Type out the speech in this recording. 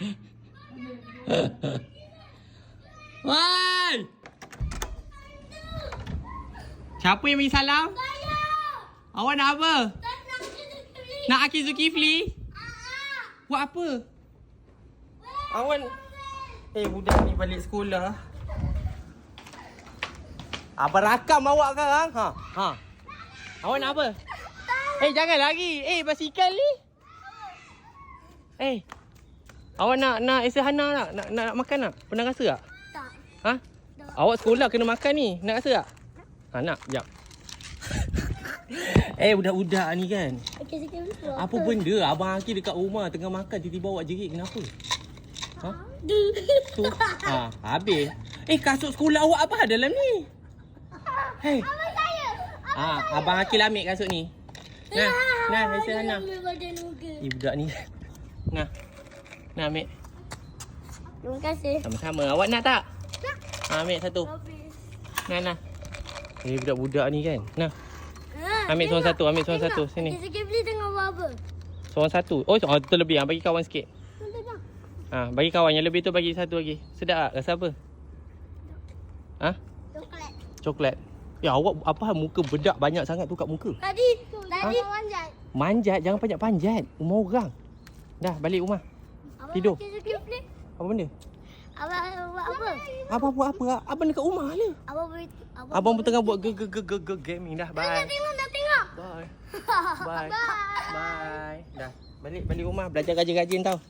Woi! Siapa yang bagi salam? Awak nak apa? Nak Aki Zulkifli? Buat apa? Awak Eh budak ni balik sekolah Abang rakam awak sekarang ha? Ha? Awak nak apa? Eh jangan lari Eh basikal ni Eh Awak nak nak Esa Hana nak, nak, nak, nak makan tak? Pernah rasa tak? Tak. Ha? Awak sekolah kena makan ni Nak rasa tak? Ha nak? Sekejap Eh budak-budak ni kan sikit dulu. Apa benda Abang Aki dekat rumah Tengah makan Tiba-tiba awak jerit Kenapa? Ha? Tu ha, Habis Eh kasut sekolah awak apa dalam ni? Hei Abang saya. ha, Abang Akil ambil kasut ni Nah Nah Esa Hana Ambil badan muka. Eh budak ni Nah Nah ambil? Terima kasih. Sama-sama. Awak nak tak? Ha, ambil satu. Habis. Nah nah. Eh budak-budak ni kan? Nah. Ha, Ambil seorang satu, ambil seorang satu, sini. Okey, sikit beli tengok buat apa. Seorang satu. Oh oh tu lebih. Ha, Bagi kawan sikit. Ha, Bagi kawan. Yang lebih tu bagi satu lagi. Sedap tak? Rasa apa? Ha? Coklat. Coklat. Ya awak apa? Muka bedak banyak sangat tu kat muka. Tadi, tadi. Manjat. Manjat. Jangan panjat-panjat. Rumah orang. Dah balik rumah Abang Tidur. Apa benda? Abang buat apa? Abang buat apa? Abang dekat rumah lah Abang abang. Abang pun tengah buat ge ge ge ge ge gaming dah Dah Bye tengok, dah tengok. Bye Bye Bye Dah balik balik rumah belajar rajin-rajin tau